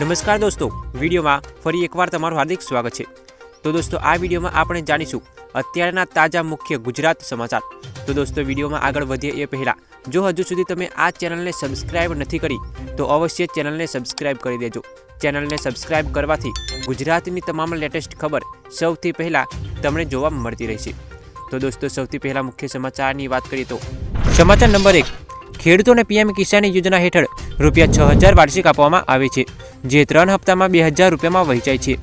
નમસ્કાર દોસ્તો, વિડીયોમાં ફરી એકવાર તમારું હાર્દિક સ્વાગત છે. તો દોસ્તો, આ વિડીયોમાં આપણે જાણીશું અત્યારના તાજા મુખ્ય ગુજરાત સમાચાર. તો દોસ્તો, વિડીયોમાં આગળ વધીએ એ પહેલાં, જો હજુ સુધી તમે આ ચેનલને સબસ્ક્રાઇબ નથી કરી, તો અવશ્ય ચેનલને સબસ્ક્રાઇબ કરી દેજો. ચેનલને સબસ્ક્રાઇબ કરવાથી ગુજરાતની તમામ લેટેસ્ટ ખબર સૌથી પહેલાં તમને જોવા મળતી રહેશે. તો દોસ્તો, સૌથી પહેલાં મુખ્ય સમાચારની વાત કરીએ તો, સમાચાર નંબર એક ખેડૂતોને પીએમ કિસાન યોજના હેઠળ રૂપિયા છ હજાર વાર્ષિક આપવામાં આવે છે, જે ત્રણ હપ્તામાં બે હજાર રૂપિયામાં વહેંચાય છે.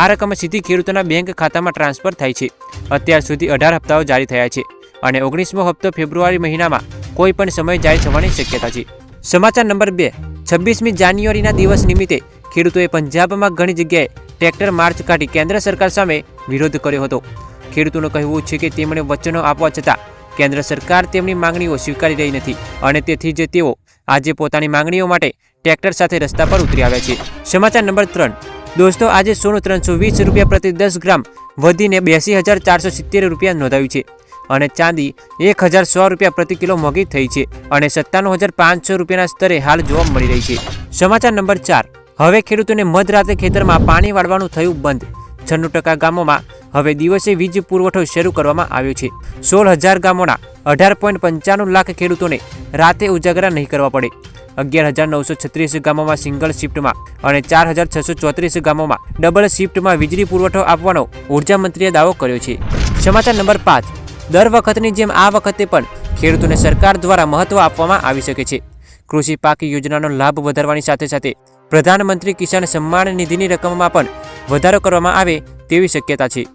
આ રકમ સીધી ખેડૂતોના બેંક ખાતામાં ટ્રાન્સફર થાય છે. અત્યાર સુધી અઢાર હપ્તાઓ જારી થયા છે અને ઓગણીસમો હપ્તો ફેબ્રુઆરી મહિનામાં કોઈ પણ સમય જારી થવાની શક્યતા છે. સમાચાર નંબર બે, છવ્વીસમી જાન્યુઆરીના દિવસ નિમિત્તે ખેડૂતોએ પંજાબમાં ઘણી જગ્યાએ ટ્રેક્ટર માર્ચ કાઢી કેન્દ્ર સરકાર સામે વિરોધ કર્યો હતો. ખેડૂતોનું કહેવું છે કે તેમણે વચનો આપવા છતાં કેન્દ્ર સરકાર તેમની માંગણીઓ સ્વીકારી રહી નથી અને તેથી જ તેઓ આજે પોતાની માંગણીઓ માટે ટ્રેક્ટર સાથે રસ્તા પર ઉતરી આવ્યા છે. સમાચાર નંબર ત્રણ. દોસ્તો, આજે સોનું ત્રણસો વીસ રૂપિયા પ્રતિ દસ ગ્રામ વધીને બ્યાસી હજાર ચારસો સિત્તેર રૂપિયા નોંધાયું છે અને ચાંદી એક હજાર સો રૂપિયા પ્રતિ કિલો મોંઘી થઈ છે અને સત્તાણું હજાર પાંચસો રૂપિયાના સ્તરે હાલ જોવા મળી રહી છે. સમાચાર નંબર ચાર. હવે ખેડૂતોને મધરાતે ખેતરમાં પાણી વાળવાનું થયું બંધ. છન્નું ટકા ગામોમાં હવે દિવસે વીજ પુરવઠો શરૂ કરવામાં આવ્યો છે. સોળ હજાર ગામોના અઢાર પોઈન્ટ પંચાણું લાખ ખેડૂતોને રાતે ઉજાગરા નહીં કરવા પડે. અગિયાર હજાર નવસો છત્રીસ ગામોમાં સિંગલ શિફ્ટમાં અને ચાર હજાર છસો ચોત્રીસ ગામોમાં ડબલ શિફ્ટમાં વીજળી પુરવઠો આપવાનો ઊર્જા મંત્રીએ દાવો કર્યો છે. સમાચાર નંબર પાંચ. દર વખતની જેમ આ વખતે પણ ખેડૂતોને સરકાર દ્વારા મહત્વ આપવામાં આવી શકે છે. કૃષિ પાક યોજનાનો લાભ વધારવાની સાથે સાથે પ્રધાનમંત્રી કિસાન સન્માન નિધિની રકમમાં પણ વધારો કરવામાં આવે તેવી શક્યતા છે.